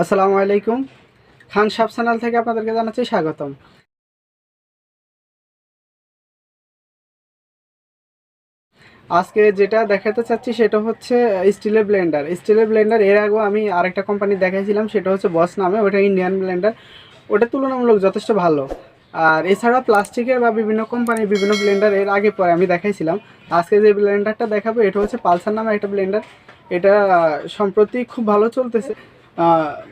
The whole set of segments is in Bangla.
আসসালামু আলাইকুম। খান সাব চ্যানেল থেকে আপনাদেরকে জানাচ্ছি স্বাগতম। আজকে যেটা দেখাতে চাচ্ছি সেটা হচ্ছে স্টিলের ব্লেন্ডার। স্টিলের ব্লেন্ডার, এর আগেও আমি আরেকটা কোম্পানি দেখাইছিলাম, সেটা হচ্ছে বস নামে ওটা ইন্ডিয়ান ব্লেন্ডার। ওটা তুলনামূলক যথেষ্ট ভালো। আর এছাড়া প্লাস্টিকের বা বিভিন্ন কোম্পানির বিভিন্ন ব্লেন্ডার এর আগে পরে আমি দেখাইছিলাম। আজকে যে ব্লেন্ডারটা দেখাবো, এটা হচ্ছে পালসার নামে একটা ব্লেন্ডার। এটা সম্প্রতি খুব ভালো চলতেছে।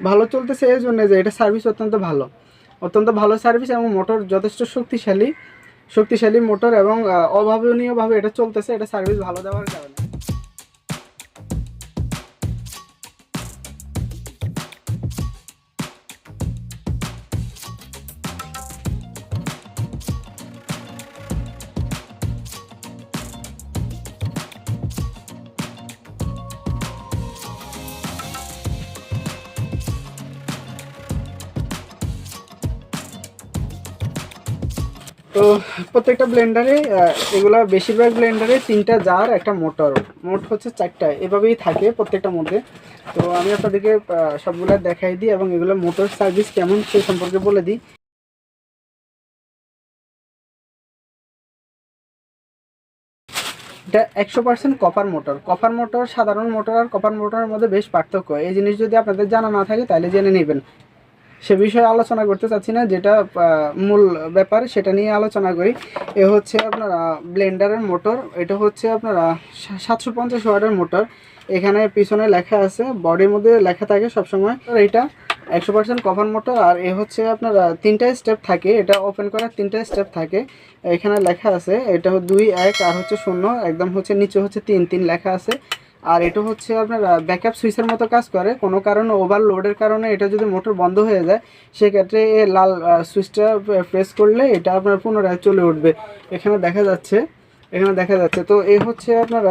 ভালো চলতেছে এই জন্য যে এটা সার্ভিস অত্যন্ত ভালো। অত্যন্ত ভালো সার্ভিস এবং মোটর যথেষ্ট শক্তিশালী শক্তিশালী মোটর এবং অভাবনীয়ভাবে এটা চলতেছে, এটা সার্ভিস ভালো দেওয়ার কারণে। তো প্রত্যেকটা ব্লেন্ডারে এগুলা বেশিরভাগ ব্লেন্ডারে তিনটা জার একটা মোটর মোট হচ্ছে চারটা। এভাবেই থাকে প্রত্যেকটা মধ্যে। তো আমি আপনাদেরকে সবগুলা দেখাই দিই এবং এগুলো মোটর সার্ভিস কেমন সে সম্পর্কে বলে দিই। এটা একশো percent copper motor copper motor সাধারণ মোটর আর কপার মোটরের মধ্যে বেশ পার্থক্য। এই জিনিস যদি আপনাদের জানা না থাকে, তাহলে জেনে নেবেন। সে বিষয়ে আলোচনা করতে চাচ্ছি না, যেটা মূল ব্যাপার, সেটা নিয়ে আলোচনা করি। এ হচ্ছে আপনার ব্লেন্ডারের মোটর, এটা হচ্ছে আপনার সাতশো পঞ্চাশ ওয়ার্ডের মোটর। এখানে পিছনে লেখা আছে, বডির মধ্যে লেখা থাকে সবসময়, আর এটা একশো পার্সেন্ট কভার মোটর, আর এ হচ্ছে আপনার তিনটা স্টেপ থাকে, এটা ওপেন করার তিনটা স্টেপ থাকে। এখানে লেখা আছে, এটা দুই এক, আর হচ্ছে শূন্য, একদম হচ্ছে নিচে হচ্ছে তিন তিন লেখা আছে। আর এটা হচ্ছে আপনার ব্যাকআপ সুইচের মতো কাজ করে। কোনো কারণে ওভারলোডের কারণে এটা যদি মোটর বন্ধ হয়ে যায়, সেক্ষেত্রে লাল সুইচটা প্রেস করলে এটা আপনার পুনরায় চলে উঠবে। এখানে দেখা যাচ্ছে, এখানে দেখা যাচ্ছে। তো এ হচ্ছে আপনার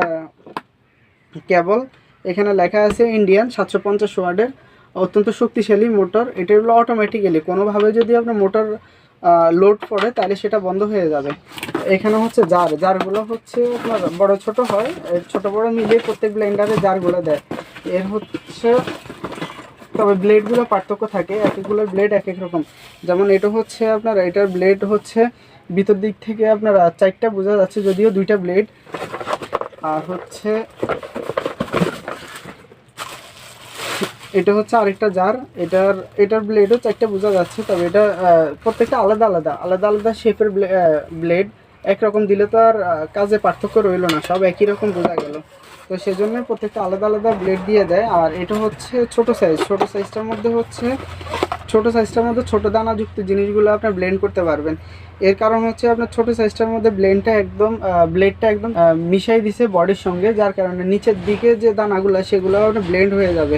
কেবল এখানে লেখা আছে ইন্ডিয়ান সাতশো পঞ্চাশ ওয়ার্ডের অত্যন্ত শক্তিশালী মোটর এটা হলো অটোমেটিক্যালি কোনোভাবে যদি আপনার মোটর লোড পড়ে তাহলে সেটা বন্ধ হয়ে যাবে। এখানে হচ্ছে জার জারগুলো হচ্ছে আপনার বড় ছোট হয় ছোট বড় মিলিয়ে প্রত্যেক ব্লেন্ডারে জারগুলো দেয়। এর হচ্ছে, তবে ব্লেডগুলো পার্থক্য থাকে এক একগুলোর ব্লেড এক এক রকম। যেমন এটা হচ্ছে আপনার, এটার ব্লেড হচ্ছে ভিতর দিক থেকে আপনার চারটা বোঝা যাচ্ছে, যদিও দুইটা ব্লেড আর হচ্ছে এটা হচ্ছে আরেকটা জার এটার এটার ব্লেডও চারটা বোঝা যাচ্ছে, তবে এটা প্রত্যেকটা আলাদা আলাদা আলাদা আলাদা শেপের ব্লেড একরকম দিলে তো আর কাজে পার্থক্য রইল না, সব একই রকম বোঝা গেল। তো সেজন্য প্রত্যেকটা আলাদা আলাদা ব্লেড দিয়ে দেয়, আর এটা হচ্ছে ছোট সাইজ ছোট সাইজটার মধ্যে হচ্ছে ছোট সাইজটার মধ্যে ছোট দানাযুক্ত জিনিসগুলো আপনি ব্লেন্ড করতে পারবেন। এর কারণ হচ্ছে আপনার ছোট সাইজটার মধ্যে ব্লেন্ডটা একদম ব্লেডটা একদম মিশাই দিছে বডির সঙ্গে, যার কারণে নিচের দিকে যে দানাগুলো, সেগুলো আপনার ব্লেন্ড হয়ে যাবে।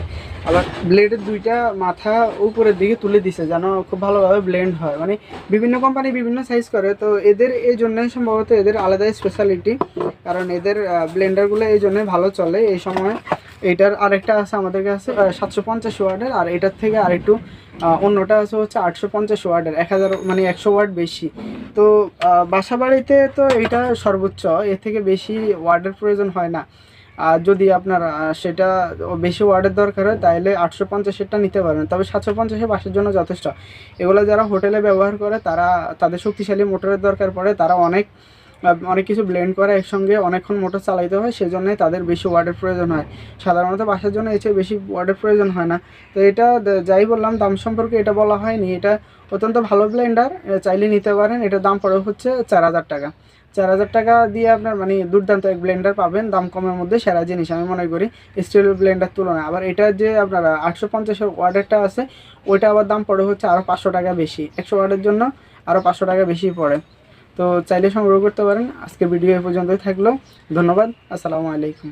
আবার ব্লেডের দুইটা মাথা উপরের দিকে তুলে দিছে, যেন খুব ভালোভাবে ব্লেন্ড হয়। মানে বিভিন্ন কোম্পানি বিভিন্ন সাইজ করে, তো এদের এই জন্যই সম্ভবত এদের আলাদা স্পেশালিটি কারণ এদের ব্লেন্ডারগুলো এই জন্যই ভালো চলে। এই সময় এটার আরেকটা আছে আমাদের কাছে সাতশো পঞ্চাশ ওয়ার্ডের, আর এটার থেকে আরেকটু অন্যটা আছে হচ্ছে আটশো পঞ্চাশ ওয়ার্ডের, এক হাজার মানে একশো ওয়ার্ড বেশি। তো বাসা বাড়িতে তো এটা সর্বোচ্চ, এর থেকে বেশি ওয়ার্ডের প্রয়োজন হয় না। আর যদি আপনার সেটা বেশি ওয়ার্ডের দরকার হয় তাহলে আটশো পঞ্চাশেরটা নিতে পারবেন তবে সাতশো পঞ্চাশে বাসের জন্য যথেষ্ট। এগুলো যারা হোটেলে ব্যবহার করে, তারা, তাদের শক্তিশালী মোটরের দরকার পড়ে, তারা অনেক অনেক কিছু ব্লেন্ড করা একসঙ্গে অনেকক্ষণ মোটর চালাইতে হয়, সেজন্যই তাদের বেশি ওয়ার্ডের প্রয়োজন হয়। সাধারণত বাসার জন্য এর বেশি ওয়ার্ডের প্রয়োজন হয় না। তো এটা যাই বললাম, দাম সম্পর্কে এটা বলা হয়নি। এটা অত্যন্ত ভালো ব্লেন্ডার চাইলে নিতে পারেন। এটার দাম পড়ে হচ্ছে চার হাজার টাকা। চার হাজার টাকা দিয়ে আপনার মানে দুর্দান্ত এক ব্লেন্ডার পাবেন, দাম কমের মধ্যে সেরা জিনিস আমি মনে করি স্টিল ব্লেন্ডার তুলনায়। আবার এটা যে আপনার আটশো পঞ্চাশের ওয়ার্ডেরটা আছে, ওইটা আবার দাম পড়ে হচ্ছে আরও পাঁচশো টাকা বেশি। একশো ওয়ার্ডের জন্য আরও পাঁচশো টাকা বেশি পড়ে। তো চাইলে সংগ্রহ করতে পারেন। আজকে ভিডিও এ পর্যন্তই থাকল। ধন্যবাদ। আসসালামু আলাইকুম।